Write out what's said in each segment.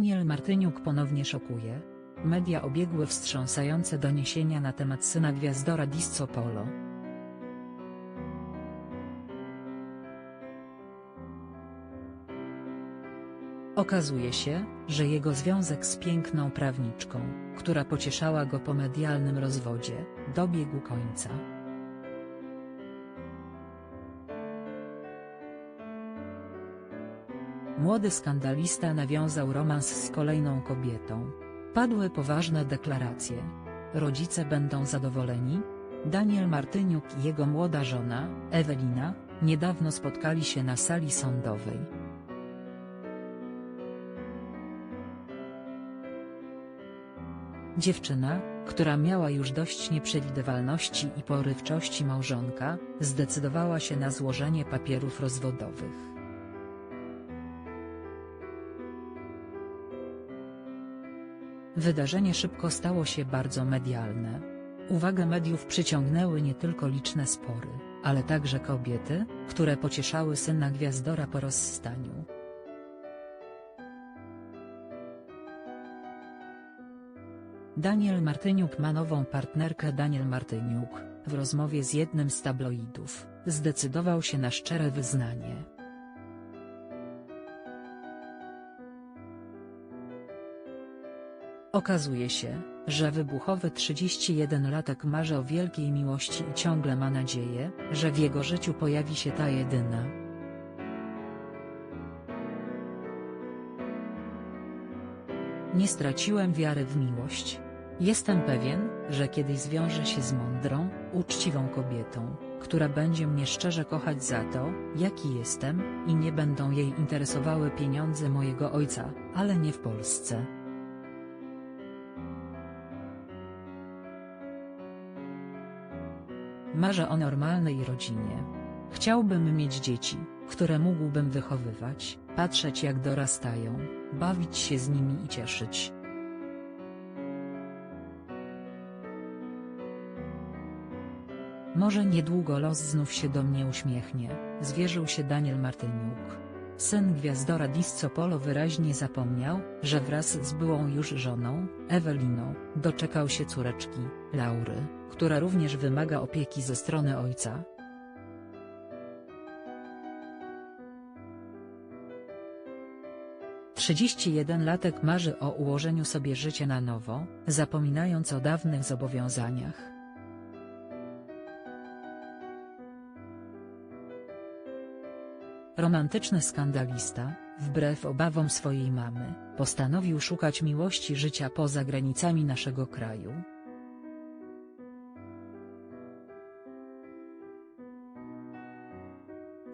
Daniel Martyniuk ponownie szokuje. Media obiegły wstrząsające doniesienia na temat syna gwiazdora Disco Polo. Okazuje się, że jego związek z piękną prawniczką, która pocieszała go po medialnym rozwodzie, dobiegł końca. Młody skandalista nawiązał romans z kolejną kobietą. Padły poważne deklaracje. Rodzice będą zadowoleni? Daniel Martyniuk i jego młoda żona, Ewelina, niedawno spotkali się na sali sądowej. Dziewczyna, która miała już dość nieprzewidywalności i porywczości małżonka, zdecydowała się na złożenie papierów rozwodowych. Wydarzenie szybko stało się bardzo medialne. Uwagę mediów przyciągnęły nie tylko liczne spory, ale także kobiety, które pocieszały syna gwiazdora po rozstaniu. Daniel Martyniuk ma nową partnerkę Daniel Martyniuk, w rozmowie z jednym z tabloidów, zdecydował się na szczere wyznanie. Okazuje się, że wybuchowy 31-latek marzy o wielkiej miłości i ciągle ma nadzieję, że w jego życiu pojawi się ta jedyna. Nie straciłem wiary w miłość. Jestem pewien, że kiedyś zwiążę się z mądrą, uczciwą kobietą, która będzie mnie szczerze kochać za to, jaki jestem, i nie będą jej interesowały pieniądze mojego ojca, ale nie w Polsce. Marzę o normalnej rodzinie. Chciałbym mieć dzieci, które mógłbym wychowywać, patrzeć jak dorastają, bawić się z nimi i cieszyć. Może niedługo los znów się do mnie uśmiechnie, zwierzył się Daniel Martyniuk. Syn gwiazdora Disco Polo wyraźnie zapomniał, że wraz z byłą już żoną, Eweliną, doczekał się córeczki, Laury, która również wymaga opieki ze strony ojca. Trzydzieści jeden latek marzy o ułożeniu sobie życia na nowo, zapominając o dawnych zobowiązaniach. Romantyczny skandalista, wbrew obawom swojej mamy, postanowił szukać miłości życia poza granicami naszego kraju.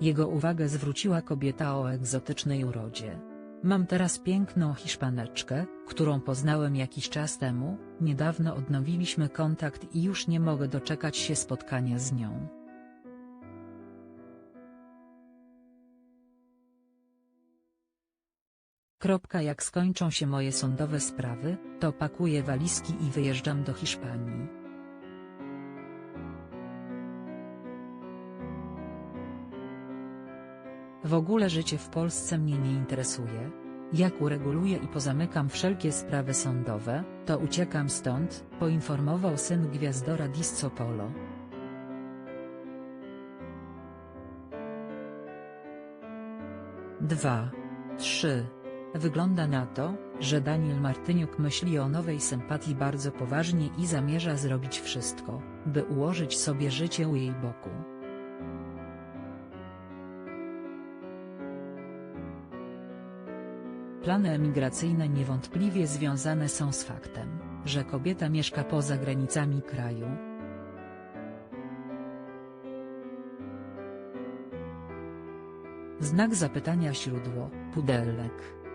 Jego uwagę zwróciła kobieta o egzotycznej urodzie. Mam teraz piękną Hiszpaneczkę, którą poznałem jakiś czas temu, niedawno odnowiliśmy kontakt i już nie mogę doczekać się spotkania z nią. Kropka jak skończą się moje sądowe sprawy, to pakuję walizki i wyjeżdżam do Hiszpanii. W ogóle życie w Polsce mnie nie interesuje. Jak ureguluję i pozamykam wszelkie sprawy sądowe, to uciekam stąd, poinformował syn gwiazdora Disco Polo. Dwa, trzy. Wygląda na to, że Daniel Martyniuk myśli o nowej sympatii bardzo poważnie i zamierza zrobić wszystko, by ułożyć sobie życie u jej boku. Plany emigracyjne niewątpliwie związane są z faktem, że kobieta mieszka poza granicami kraju. Znak zapytania źródło, Pudelek.